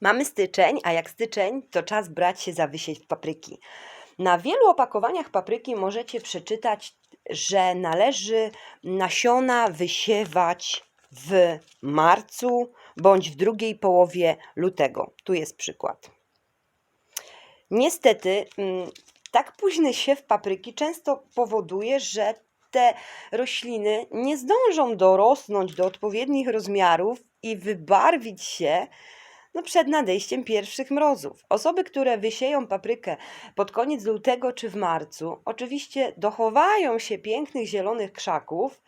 Mamy styczeń, a jak styczeń, to czas brać się za wysiew papryki. Na wielu opakowaniach papryki możecie przeczytać, że należy nasiona wysiewać w marcu bądź w drugiej połowie lutego. Tu jest przykład. Niestety, mm, tak późny siew papryki często powoduje, że te rośliny nie zdążą dorosnąć do odpowiednich rozmiarów i wybarwić się no, przed nadejściem pierwszych mrozów. Osoby, które wysieją paprykę pod koniec lutego czy w marcu, oczywiście dochowają się pięknych zielonych krzaków,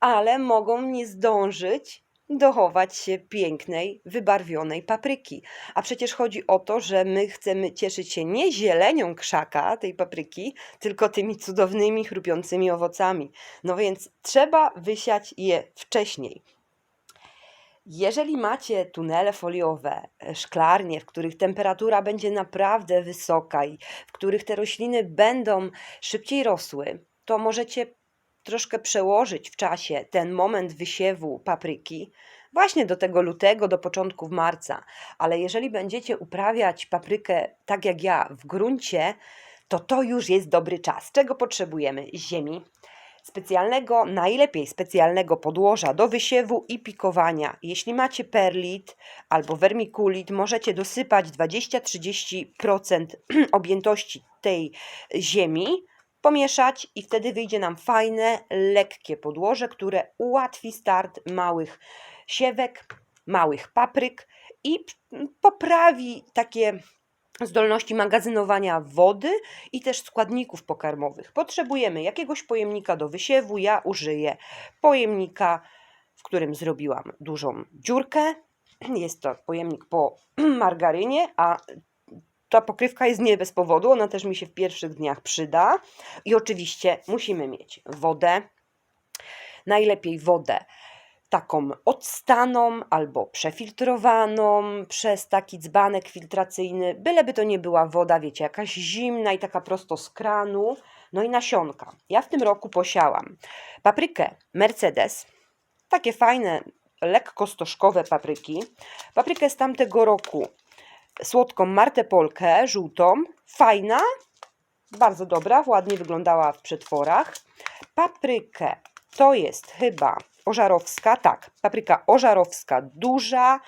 ale mogą nie zdążyć dochować się pięknej, wybarwionej papryki. A przecież chodzi o to, że my chcemy cieszyć się nie zielenią krzaka tej papryki, tylko tymi cudownymi, chrupiącymi owocami. No więc trzeba wysiać je wcześniej. Jeżeli macie tunele foliowe, e, szklarnie, w których temperatura będzie naprawdę wysoka i w których te rośliny będą szybciej rosły, to możecie troszkę przełożyć w czasie ten moment wysiewu papryki właśnie do tego lutego, do początków marca. Ale jeżeli będziecie uprawiać paprykę tak jak ja w gruncie, to to już jest dobry czas. Czego potrzebujemy? Ziemi, specjalnego, najlepiej specjalnego podłoża do wysiewu i pikowania. Jeśli macie perlit albo vermiculit, możecie dosypać 20-30% objętości tej ziemi, pomieszać i wtedy wyjdzie nam fajne, lekkie podłoże, które ułatwi start małych siewek, małych papryk i poprawi takie zdolności magazynowania wody i też składników pokarmowych. Potrzebujemy jakiegoś pojemnika do wysiewu. Ja użyję pojemnika, w którym zrobiłam dużą dziurkę. Jest to pojemnik po margarynie, a ta pokrywka jest nie bez powodu, ona też mi się w pierwszych dniach przyda. I oczywiście musimy mieć wodę, najlepiej wodę taką odstaną albo przefiltrowaną przez taki dzbanek filtracyjny, byleby to nie była woda, wiecie, jakaś zimna i taka prosto z kranu. No i nasionka. Ja w tym roku posiałam paprykę Mercedes, takie fajne, lekko stożkowe papryki. Paprykę z tamtego roku, słodką Martę Polkę, żółtą, fajna, bardzo dobra, ładnie wyglądała w przetworach. Paprykę to jest chyba ożarowska, tak, papryka ożarowska, duża,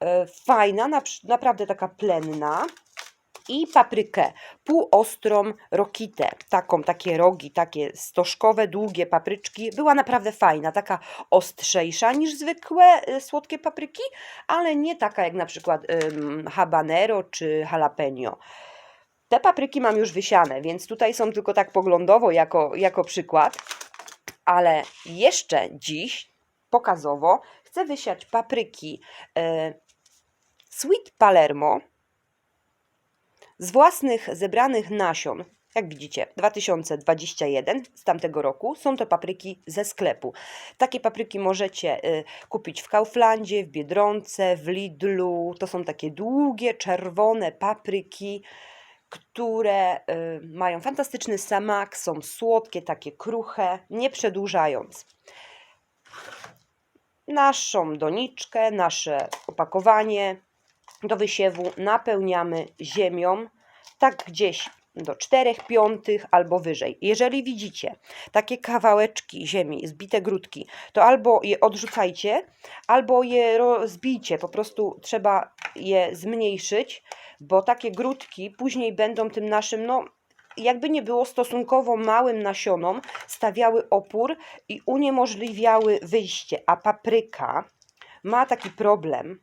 e, fajna, napr- naprawdę taka plenna. I paprykę półostrą rokitę, taką, takie rogi, takie stożkowe, długie papryczki. Była naprawdę fajna, taka ostrzejsza niż zwykłe e, słodkie papryki, ale nie taka jak na przykład habanero czy jalapeno. Te papryki mam już wysiane, więc tutaj są tylko tak poglądowo jako, jako przykład. Ale jeszcze dziś pokazowo chcę wysiać papryki e, Sweet Palermo z własnych zebranych nasion. Jak widzicie, 2021 z tamtego roku są to papryki ze sklepu. Takie papryki możecie y, kupić w Kauflandzie, w Biedronce, w Lidlu. To są takie długie, czerwone papryki, które y, mają fantastyczny smak, są słodkie, takie kruche, nie przedłużając. Naszą doniczkę, nasze opakowanie do wysiewu napełniamy ziemią, tak gdzieś do 4 piątych albo wyżej. Jeżeli widzicie takie kawałeczki ziemi, zbite grudki, to albo je odrzucajcie, albo je rozbijcie. Po prostu trzeba je zmniejszyć, bo takie grudki później będą tym naszym, no jakby nie było stosunkowo małym nasionom, stawiały opór i uniemożliwiały wyjście. A papryka ma taki problem,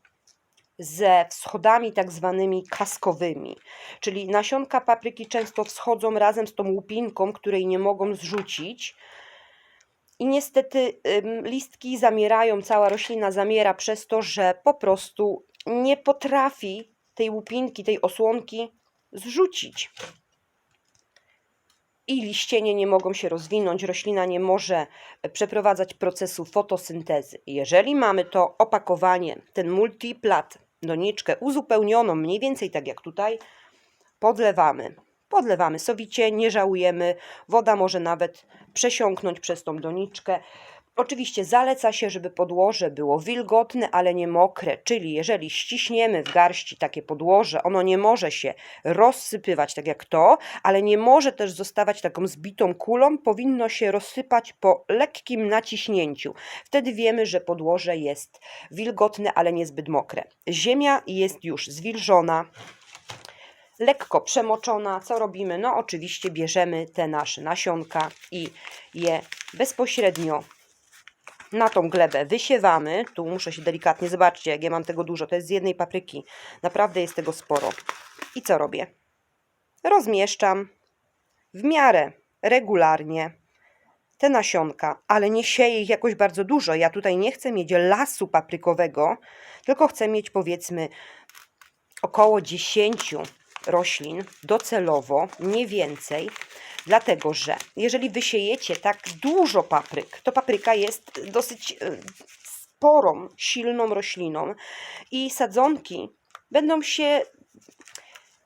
ze wschodami tak zwanymi kaskowymi, czyli nasionka papryki często wschodzą razem z tą łupinką, której nie mogą zrzucić. I niestety listki zamierają, cała roślina zamiera przez to, że po prostu nie potrafi tej łupinki, tej osłonki zrzucić. I liścienie nie mogą się rozwinąć, roślina nie może e, przeprowadzać procesu fotosyntezy. Jeżeli mamy to opakowanie, ten multiplat, doniczkę uzupełnioną, mniej więcej tak jak tutaj, podlewamy. Podlewamy sowicie, nie żałujemy. Woda może nawet przesiąknąć przez tą doniczkę. Oczywiście zaleca się, żeby podłoże było wilgotne, ale nie mokre, czyli jeżeli ściśniemy w garści takie podłoże, ono nie może się rozsypywać tak jak to, ale nie może też zostawać taką zbitą kulą, powinno się rozsypać po lekkim naciśnięciu. Wtedy wiemy, że podłoże jest wilgotne, ale niezbyt mokre. Ziemia jest już zwilżona, lekko przemoczona. Co robimy? No oczywiście bierzemy te nasze nasionka i je bezpośrednio na tą glebę wysiewamy. Tu muszę się delikatnie, zobaczcie, jak ja mam tego dużo. To jest z jednej papryki. Naprawdę jest tego sporo. I co robię? Rozmieszczam w miarę regularnie te nasionka, ale nie sieję ich jakoś bardzo dużo. Ja tutaj nie chcę mieć lasu paprykowego, tylko chcę mieć powiedzmy około 10 roślin docelowo, nie więcej, dlatego że jeżeli wysiejecie tak dużo papryk, to papryka jest dosyć e, sporą, silną rośliną i sadzonki będą się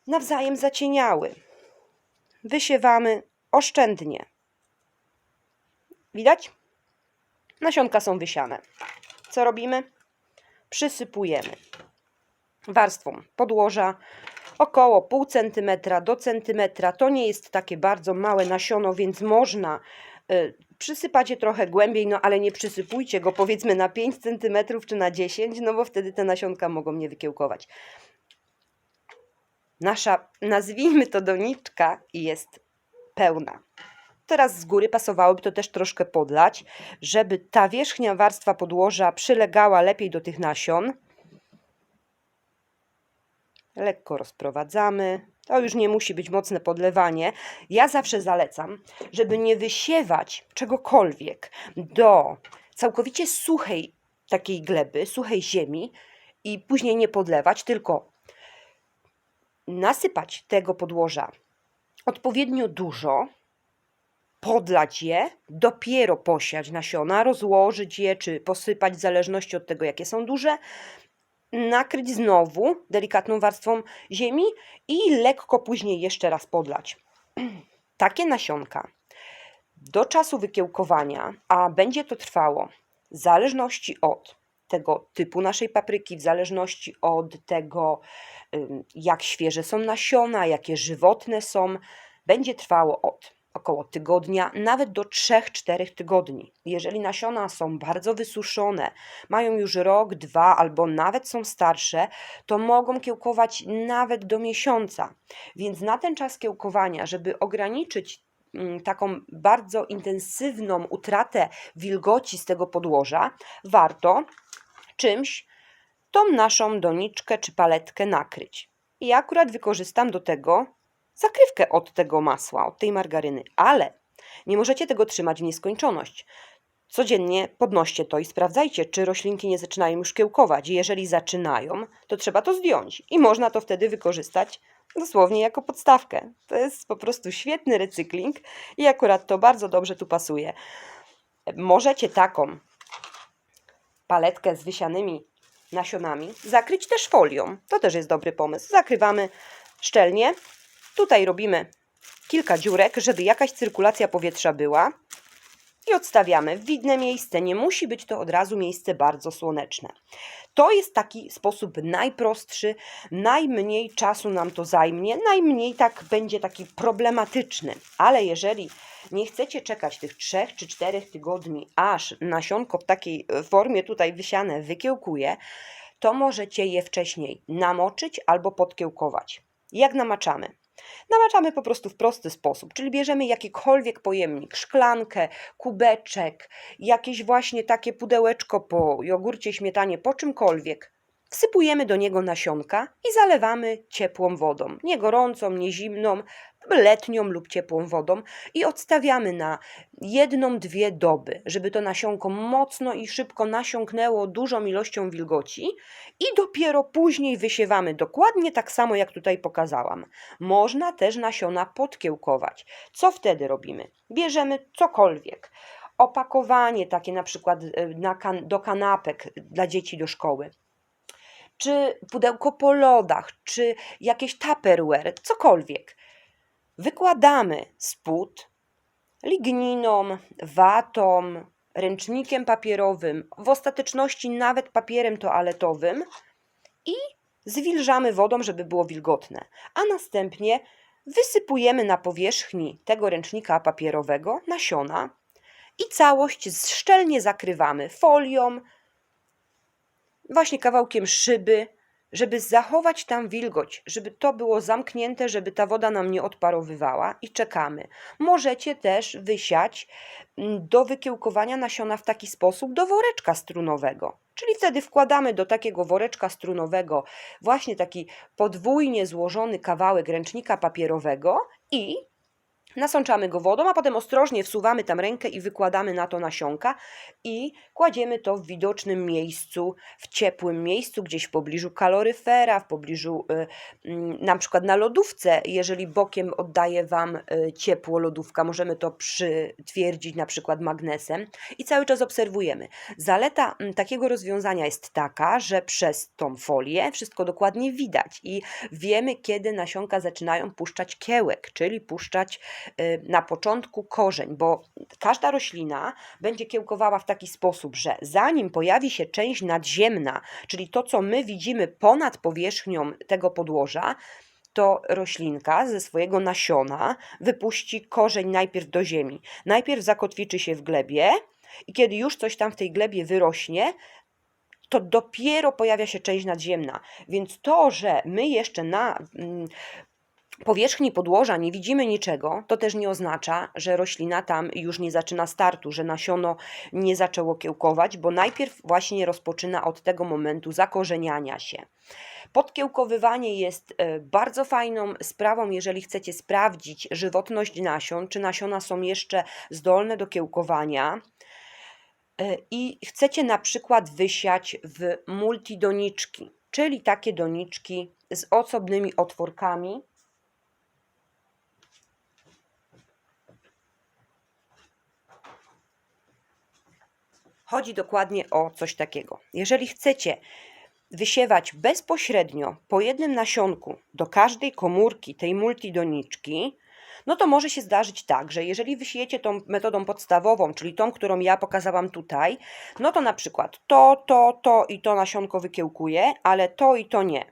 nawzajem zacieniały. Wysiewamy oszczędnie. Widać? Nasionka są wysiane. Co robimy? Przysypujemy warstwą podłoża około pół centymetra do centymetra. To nie jest takie bardzo małe nasiono, więc można y, przysypać je trochę głębiej, no ale nie przysypujcie go powiedzmy na 5 centymetrów czy na 10, no bo wtedy te nasionka mogą nie wykiełkować. Nasza, nazwijmy to doniczka, jest pełna. Teraz z góry pasowałoby to też troszkę podlać, żeby ta wierzchnia warstwa podłoża przylegała lepiej do tych nasion. Lekko rozprowadzamy. To już nie musi być mocne podlewanie. Ja zawsze zalecam, żeby nie wysiewać czegokolwiek do całkowicie suchej takiej gleby, suchej ziemi i później nie podlewać, tylko nasypać tego podłoża odpowiednio dużo, podlać je, dopiero posiać nasiona, rozłożyć je czy posypać w zależności od tego, jakie są duże, nakryć znowu delikatną warstwą ziemi i lekko później jeszcze raz podlać. Takie nasionka do czasu wykiełkowania, a będzie to trwało w zależności od tego typu naszej papryki, w zależności od tego, jak świeże są nasiona, jakie żywotne są, będzie trwało od około tygodnia, nawet do 3-4 tygodni. Jeżeli nasiona są bardzo wysuszone, mają już rok, dwa albo nawet są starsze, to mogą kiełkować nawet do miesiąca. Więc na ten czas kiełkowania, żeby ograniczyć mm, taką bardzo intensywną utratę wilgoci z tego podłoża, warto czymś tą naszą doniczkę czy paletkę nakryć. Ja akurat wykorzystam do tego zakrywkę od tego masła, od tej margaryny, ale nie możecie tego trzymać w nieskończoność. Codziennie podnoście to i sprawdzajcie, czy roślinki nie zaczynają już kiełkować. Jeżeli zaczynają, to trzeba to zdjąć i można to wtedy wykorzystać dosłownie jako podstawkę. To jest po prostu świetny recykling i akurat to bardzo dobrze tu pasuje. Możecie taką paletkę z wysianymi nasionami zakryć też folią. To też jest dobry pomysł. Zakrywamy szczelnie Tutaj robimy kilka dziurek, żeby jakaś cyrkulacja powietrza była. I odstawiamy w widne miejsce. Nie musi być to od razu miejsce bardzo słoneczne. To jest taki sposób najprostszy, najmniej czasu nam to zajmie, najmniej tak będzie taki problematyczny. Ale jeżeli nie chcecie czekać tych 3 czy 4 tygodni, aż nasionko w takiej formie tutaj wysiane wykiełkuje, to możecie je wcześniej namoczyć albo podkiełkować. Jak namaczamy? Namaczamy po prostu w prosty sposób, czyli bierzemy jakikolwiek pojemnik, szklankę, kubeczek, jakieś właśnie takie pudełeczko po jogurcie, śmietanie, po czymkolwiek. Wsypujemy do niego nasionka i zalewamy ciepłą wodą. Nie gorącą, nie zimną, letnią lub ciepłą wodą i odstawiamy na jedną, dwie doby, żeby to nasionko mocno i szybko nasiąknęło dużą ilością wilgoci i dopiero później wysiewamy dokładnie tak samo jak tutaj pokazałam. Można też nasiona podkiełkować. Co wtedy robimy? Bierzemy cokolwiek opakowanie takie na przykład e, na kan do kanapek dla dzieci do szkoły czy pudełko po lodach, czy jakieś tupperware, cokolwiek. Wykładamy spód ligniną, watą, ręcznikiem papierowym, w ostateczności nawet papierem toaletowym i zwilżamy wodą, żeby było wilgotne. A następnie wysypujemy na powierzchni tego ręcznika papierowego nasiona i całość szczelnie zakrywamy folią, właśnie kawałkiem szyby, żeby zachować tam wilgoć, żeby to było zamknięte, żeby ta woda nam nie odparowywała i czekamy. Możecie też wysiać mm, do wykiełkowania nasiona w taki sposób do woreczka strunowego. Czyli wtedy wkładamy do takiego woreczka strunowego właśnie taki podwójnie złożony kawałek ręcznika papierowego i Nasączamy go wodą, a potem ostrożnie wsuwamy tam rękę i wykładamy na to nasionka i kładziemy to w widocznym miejscu, w ciepłym miejscu, gdzieś w pobliżu kaloryfera, w pobliżu y, mm, na przykład na lodówce. Jeżeli bokiem oddaje Wam y, ciepło lodówka, możemy to przytwierdzić na przykład magnesem i cały czas obserwujemy. Zaleta mm, takiego rozwiązania jest taka, że przez tą folię wszystko dokładnie widać i wiemy, kiedy nasionka zaczynają puszczać kiełek, czyli puszczać na początku korzeń, bo każda roślina będzie kiełkowała w taki sposób, że zanim pojawi się część nadziemna, czyli to, co my widzimy ponad powierzchnią tego podłoża, to roślinka ze swojego nasiona wypuści korzeń najpierw do ziemi. Najpierw zakotwiczy się w glebie i kiedy już coś tam w tej glebie wyrośnie, to dopiero pojawia się część nadziemna. Więc to, że my jeszcze na mm, powierzchni podłoża nie widzimy niczego, to też nie oznacza, że roślina tam już nie zaczyna startu, że nasiono nie zaczęło kiełkować, bo najpierw właśnie rozpoczyna od tego momentu zakorzeniania się. Podkiełkowywanie jest e, bardzo fajną sprawą, jeżeli chcecie sprawdzić żywotność nasion, czy nasiona są jeszcze zdolne do kiełkowania. E, I chcecie na przykład wysiać w multidoniczki, czyli takie doniczki z osobnymi otworkami, Chodzi dokładnie o coś takiego. Jeżeli chcecie wysiewać bezpośrednio po jednym nasionku do każdej komórki tej multidoniczki, no to może się zdarzyć tak, że jeżeli wysiejecie tą metodą podstawową, czyli tą, którą ja pokazałam tutaj, no to na przykład to, to, to i to nasionko wykiełkuje, ale to i to nie.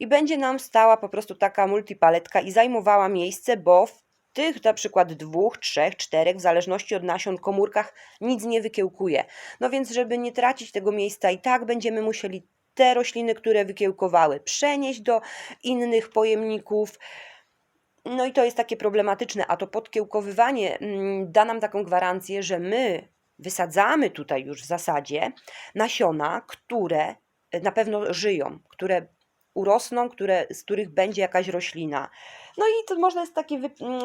I będzie nam stała po prostu taka multipaletka i zajmowała miejsce, bo w tych na przykład dwóch, trzech, czterech, w zależności od nasion, komórkach nic nie wykiełkuje. No więc, żeby nie tracić tego miejsca, i tak będziemy musieli te rośliny, które wykiełkowały, przenieść do innych pojemników. No i to jest takie problematyczne, a to podkiełkowywanie mm, da nam taką gwarancję, że my wysadzamy tutaj już w zasadzie nasiona, które na pewno żyją, które urosną, które, z których będzie jakaś roślina. No i to można jest taki,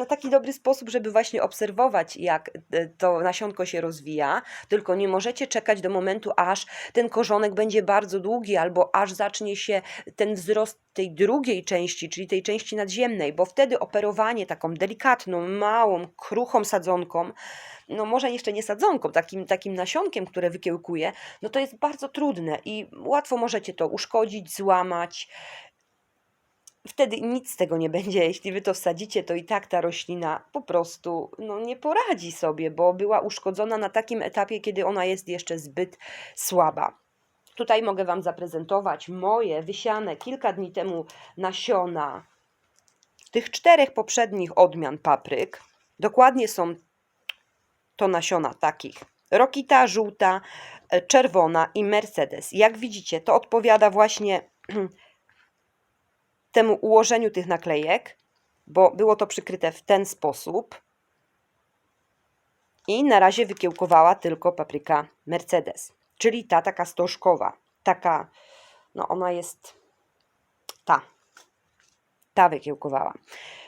taki dobry sposób, żeby właśnie obserwować, jak e, to nasionko się rozwija, tylko nie możecie czekać do momentu, aż ten korzonek będzie bardzo długi, albo aż zacznie się ten wzrost tej drugiej części, czyli tej części nadziemnej, bo wtedy operowanie taką delikatną, małą, kruchą sadzonką, no może jeszcze nie sadzonką, takim, takim nasionkiem, które wykiełkuje, no to jest bardzo trudne i łatwo możecie to uszkodzić, złamać. Wtedy nic z tego nie będzie. Jeśli wy to wsadzicie, to i tak ta roślina po prostu no, nie poradzi sobie, bo była uszkodzona na takim etapie, kiedy ona jest jeszcze zbyt słaba. Tutaj mogę Wam zaprezentować moje wysiane kilka dni temu nasiona tych czterech poprzednich odmian papryk. Dokładnie są to nasiona takich. Rokita żółta, e, czerwona i Mercedes. Jak widzicie, to odpowiada właśnie temu ułożeniu tych naklejek, bo było to przykryte w ten sposób. I na razie wykiełkowała tylko papryka Mercedes, czyli ta taka stożkowa, taka, no ona jest ta, ta wykiełkowała.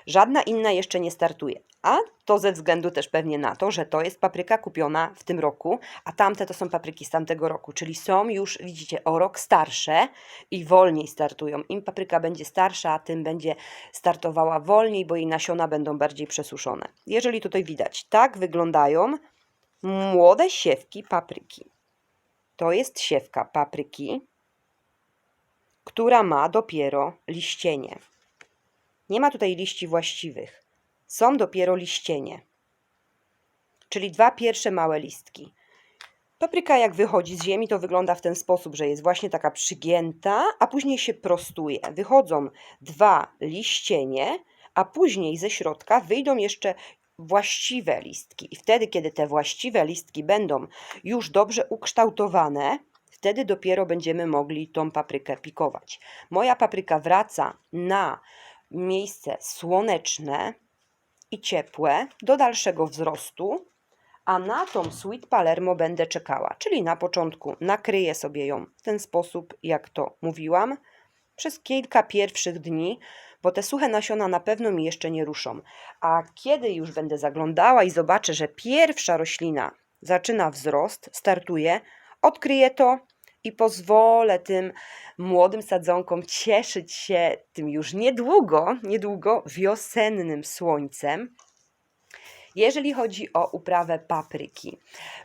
Żadna inna jeszcze nie startuje. A to ze względu też pewnie na to, że to jest papryka kupiona w tym roku, a tamte to są papryki z tamtego roku, czyli są już, widzicie, o rok starsze i wolniej startują. Im papryka będzie starsza, tym będzie startowała wolniej, bo jej nasiona będą bardziej przesuszone. Jeżeli tutaj widać, tak wyglądają młode siewki papryki. To jest siewka papryki, która ma dopiero liścienie. Nie ma tutaj liści właściwych. Są dopiero liścienie, czyli dwa pierwsze małe listki. Papryka jak wychodzi z ziemi, to wygląda w ten sposób, że jest właśnie taka przygięta, a później się prostuje. Wychodzą dwa liścienie, a później ze środka wyjdą jeszcze właściwe listki. I wtedy, kiedy te właściwe listki będą już dobrze ukształtowane, wtedy dopiero będziemy mogli tą paprykę pikować. Moja papryka wraca na miejsce słoneczne i ciepłe do dalszego wzrostu, a na tą Sweet Palermo będę czekała. Czyli na początku nakryję sobie ją w ten sposób, jak to mówiłam, przez kilka pierwszych dni, bo te suche nasiona na pewno mi jeszcze nie ruszą. A kiedy już będę zaglądała i zobaczę, że pierwsza roślina zaczyna wzrost, startuje, odkryję to i pozwolę tym młodym sadzonkom cieszyć się tym już niedługo, niedługo wiosennym słońcem. Jeżeli chodzi o uprawę papryki,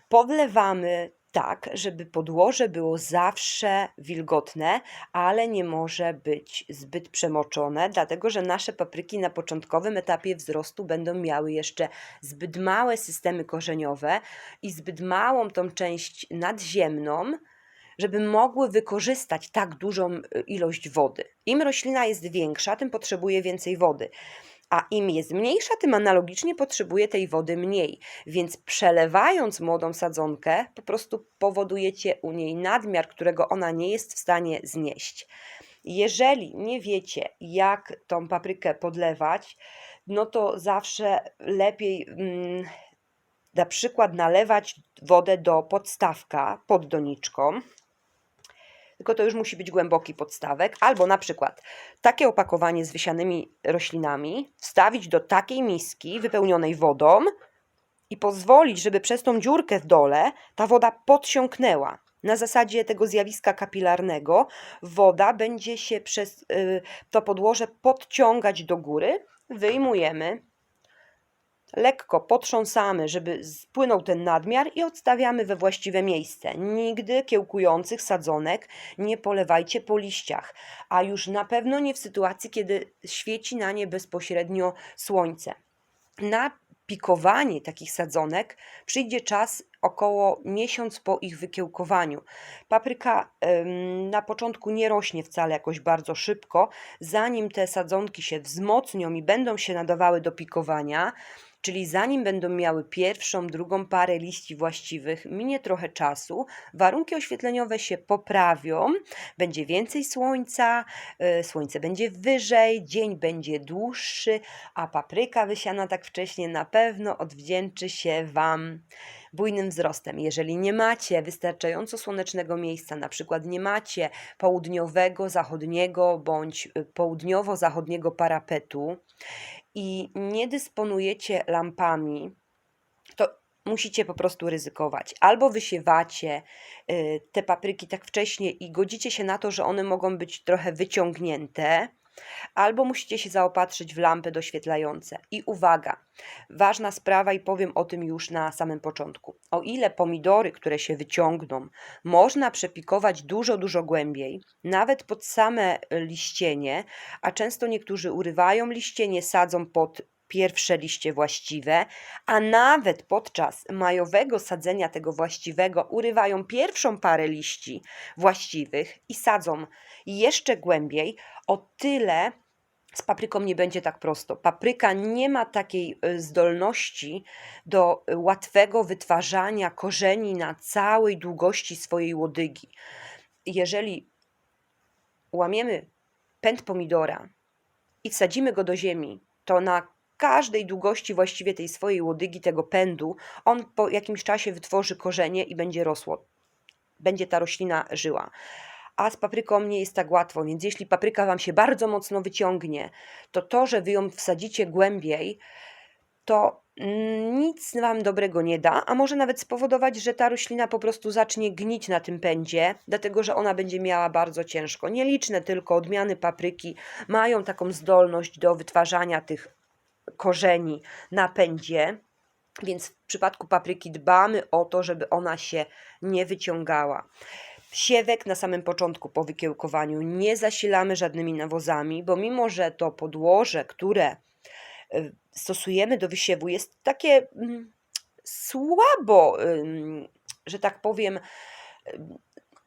podlewamy tak, żeby podłoże było zawsze wilgotne, ale nie może być zbyt przemoczone, dlatego że nasze papryki na początkowym etapie wzrostu będą miały jeszcze zbyt małe systemy korzeniowe i zbyt małą tą część nadziemną, żeby mogły wykorzystać tak dużą y, ilość wody. Im roślina jest większa, tym potrzebuje więcej wody. A im jest mniejsza, tym analogicznie potrzebuje tej wody mniej. Więc przelewając młodą sadzonkę, po prostu powodujecie u niej nadmiar, którego ona nie jest w stanie znieść. Jeżeli nie wiecie, jak tą paprykę podlewać, no to zawsze lepiej mm, na przykład nalewać wodę do podstawka pod doniczką, tylko to już musi być głęboki podstawek, albo na przykład takie opakowanie z wysianymi roślinami wstawić do takiej miski wypełnionej wodą i pozwolić, żeby przez tą dziurkę w dole ta woda podsiąknęła. Na zasadzie tego zjawiska kapilarnego woda będzie się przez y, to podłoże podciągać do góry. Wyjmujemy, Lekko potrząsamy, żeby spłynął ten nadmiar i odstawiamy we właściwe miejsce. Nigdy kiełkujących sadzonek nie polewajcie po liściach, a już na pewno nie w sytuacji, kiedy świeci na nie bezpośrednio słońce. Na pikowanie takich sadzonek przyjdzie czas około miesiąc po ich wykiełkowaniu. Papryka ym, na początku nie rośnie wcale jakoś bardzo szybko. Zanim te sadzonki się wzmocnią i będą się nadawały do pikowania, Czyli zanim będą miały pierwszą, drugą parę liści właściwych, minie trochę czasu, warunki oświetleniowe się poprawią, będzie więcej słońca, y, słońce będzie wyżej, dzień będzie dłuższy, a papryka wysiana tak wcześnie na pewno odwdzięczy się Wam bujnym wzrostem. Jeżeli nie macie wystarczająco słonecznego miejsca, na przykład nie macie południowego, zachodniego bądź y, południowo-zachodniego parapetu, i nie dysponujecie lampami, to musicie po prostu ryzykować. Albo wysiewacie y, te papryki tak wcześnie i godzicie się na to, że one mogą być trochę wyciągnięte, albo musicie się zaopatrzyć w lampy doświetlające. I uwaga, ważna sprawa i powiem o tym już na samym początku. O ile pomidory, które się wyciągną, można przepikować dużo, dużo głębiej, nawet pod same liścienie, a często niektórzy urywają liścienie, sadzą pod pierwsze liście właściwe, a nawet podczas majowego sadzenia tego właściwego urywają pierwszą parę liści właściwych i sadzą jeszcze głębiej, o tyle z papryką nie będzie tak prosto. Papryka nie ma takiej y, zdolności do łatwego wytwarzania korzeni na całej długości swojej łodygi. Jeżeli łamiemy pęd pomidora i wsadzimy go do ziemi, to na każdej długości właściwie tej swojej łodygi, tego pędu, on po jakimś czasie wytworzy korzenie i będzie rosło. Będzie ta roślina żyła. A z papryką nie jest tak łatwo, więc jeśli papryka Wam się bardzo mocno wyciągnie, to to, że Wy ją wsadzicie głębiej, to nic Wam dobrego nie da, a może nawet spowodować, że ta roślina po prostu zacznie gnić na tym pędzie, dlatego że ona będzie miała bardzo ciężko. Nieliczne tylko odmiany papryki mają taką zdolność do wytwarzania tych korzeni na pędzie. Więc w przypadku papryki dbamy o to, żeby ona się nie wyciągała. Siewek na samym początku po wykiełkowaniu. Nie zasilamy żadnymi nawozami, bo mimo, że to podłoże, które y, stosujemy do wysiewu jest takie mm, słabo że tak powiem,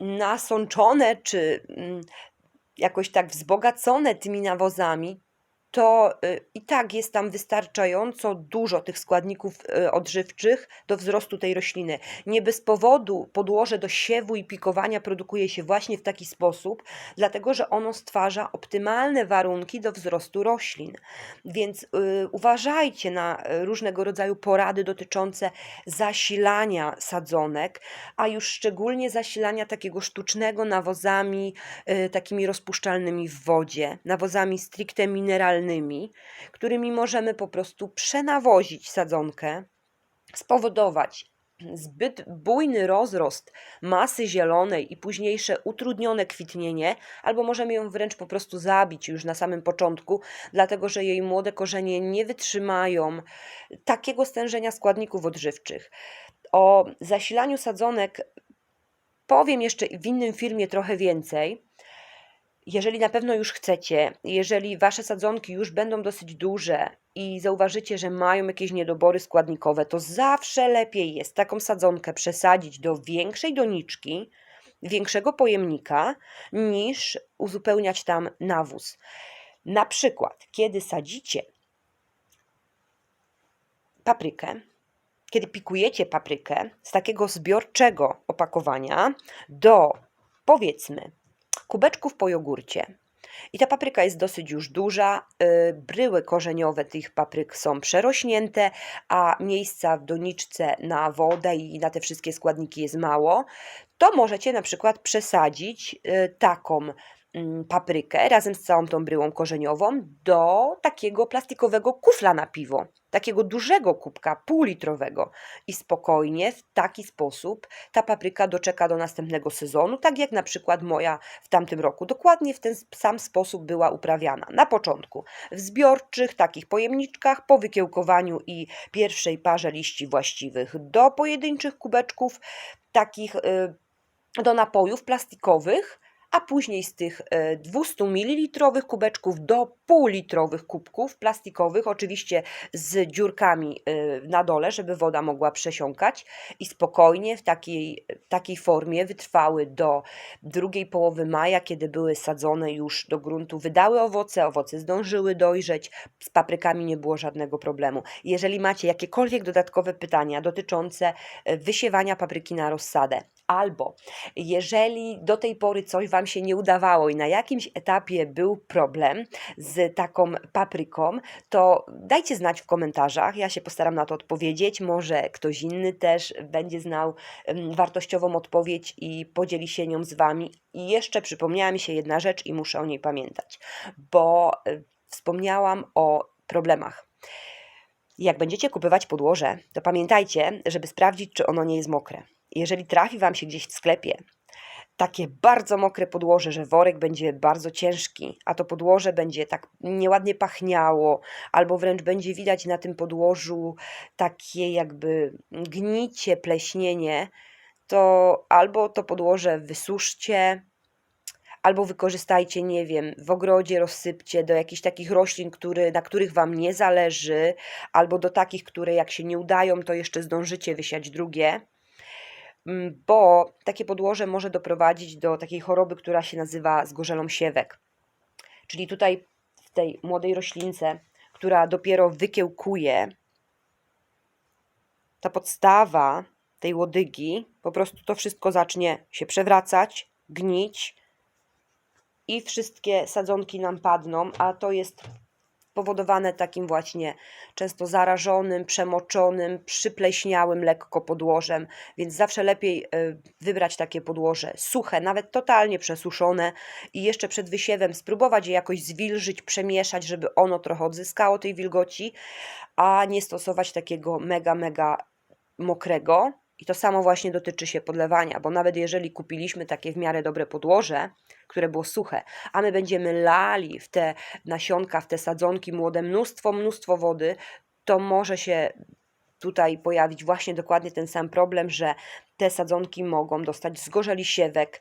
nasączone czy jakoś tak wzbogacone tymi nawozami, to y, i tak jest tam wystarczająco dużo tych składników y, odżywczych do wzrostu tej rośliny. Nie bez powodu podłoże do siewu i pikowania produkuje się właśnie w taki sposób, dlatego że ono stwarza optymalne warunki do wzrostu roślin. Więc y, uważajcie na różnego rodzaju porady dotyczące zasilania sadzonek, a już szczególnie zasilania takiego sztucznego nawozami takimi rozpuszczalnymi w wodzie, nawozami stricte mineralnymi, którymi możemy po prostu przenawozić sadzonkę, spowodować zbyt bujny rozrost masy zielonej i późniejsze utrudnione kwitnienie, albo możemy ją wręcz po prostu zabić już na samym początku, dlatego że jej młode korzenie nie wytrzymają takiego stężenia składników odżywczych. O zasilaniu sadzonek powiem jeszcze w innym filmie trochę więcej. Jeżeli na pewno już chcecie, jeżeli wasze sadzonki już będą dosyć duże i zauważycie, że mają jakieś niedobory składnikowe, to zawsze lepiej jest taką sadzonkę przesadzić do większej doniczki, większego pojemnika, niż uzupełniać tam nawóz. Na przykład, kiedy sadzicie paprykę, kiedy pikujecie paprykę z takiego zbiorczego opakowania do powiedzmy kubeczków po jogurcie. I ta papryka jest dosyć już duża, y, bryły korzeniowe tych papryk są przerośnięte, a miejsca w doniczce na wodę i na te wszystkie składniki jest mało, to możecie na przykład przesadzić y, taką paprykę razem z całą tą bryłą korzeniową do takiego plastikowego kufla na piwo, takiego dużego kubka półlitrowego i spokojnie w taki sposób ta papryka doczeka do następnego sezonu, tak jak na przykład moja w tamtym roku. Dokładnie w ten sam sposób była uprawiana. Na początku w zbiorczych takich pojemniczkach po wykiełkowaniu i pierwszej parze liści właściwych do pojedynczych kubeczków takich y, do napojów plastikowych, a później z tych e, 200 ml kubeczków do półlitrowych kubków plastikowych, oczywiście z dziurkami e, na dole, żeby woda mogła przesiąkać i spokojnie w takiej, takiej formie wytrwały do drugiej połowy maja, kiedy były sadzone już do gruntu, wydały owoce, owoce zdążyły dojrzeć, z paprykami nie było żadnego problemu. Jeżeli macie jakiekolwiek dodatkowe pytania dotyczące e, wysiewania papryki na rozsadę, albo jeżeli do tej pory coś Wam się nie udawało i na jakimś etapie był problem z taką papryką, to dajcie znać w komentarzach. Ja się postaram na to odpowiedzieć. Może ktoś inny też będzie znał wartościową odpowiedź i podzieli się nią z Wami. I jeszcze przypomniała mi się jedna rzecz i muszę o niej pamiętać, bo e, wspomniałam o problemach. Jak będziecie kupować podłoże, to pamiętajcie, żeby sprawdzić, czy ono nie jest mokre. Jeżeli trafi Wam się gdzieś w sklepie takie bardzo mokre podłoże, że worek będzie bardzo ciężki, a to podłoże będzie tak nieładnie pachniało, albo wręcz będzie widać na tym podłożu takie jakby gnicie, pleśnienie, to albo to podłoże wysuszcie, albo wykorzystajcie, nie wiem, w ogrodzie rozsypcie do jakichś takich roślin, który, na których Wam nie zależy, albo do takich, które jak się nie udają, to jeszcze zdążycie wysiać drugie. Mm, bo takie podłoże może doprowadzić do takiej choroby, która się nazywa zgorzelą siewek. Czyli tutaj w tej młodej roślince, która dopiero wykiełkuje, ta podstawa tej łodygi, po prostu to wszystko zacznie się przewracać, gnić i wszystkie sadzonki nam padną, a to jest spowodowane takim właśnie często zarażonym, przemoczonym, przypleśniałym lekko podłożem, więc zawsze lepiej e, wybrać takie podłoże suche, nawet totalnie przesuszone i jeszcze przed wysiewem spróbować je jakoś zwilżyć, przemieszać, żeby ono trochę odzyskało tej wilgoci, a nie stosować takiego mega, mega mokrego. I to samo właśnie dotyczy się podlewania, bo nawet jeżeli kupiliśmy takie w miarę dobre podłoże, które było suche, a my będziemy lali w te nasionka, w te sadzonki młode mnóstwo, mnóstwo wody, to może się tutaj pojawić właśnie dokładnie ten sam problem, że te sadzonki mogą dostać zgorzeli siewek.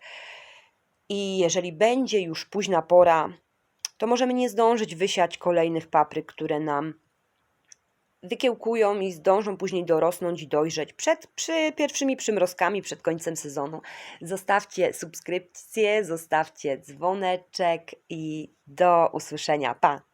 I jeżeli będzie już późna pora, to możemy nie zdążyć wysiać kolejnych papryk, które nam wykiełkują i zdążą później dorosnąć i dojrzeć przed przy pierwszymi przymrozkami, przed końcem sezonu. Zostawcie subskrypcję, zostawcie dzwoneczek i do usłyszenia. Pa!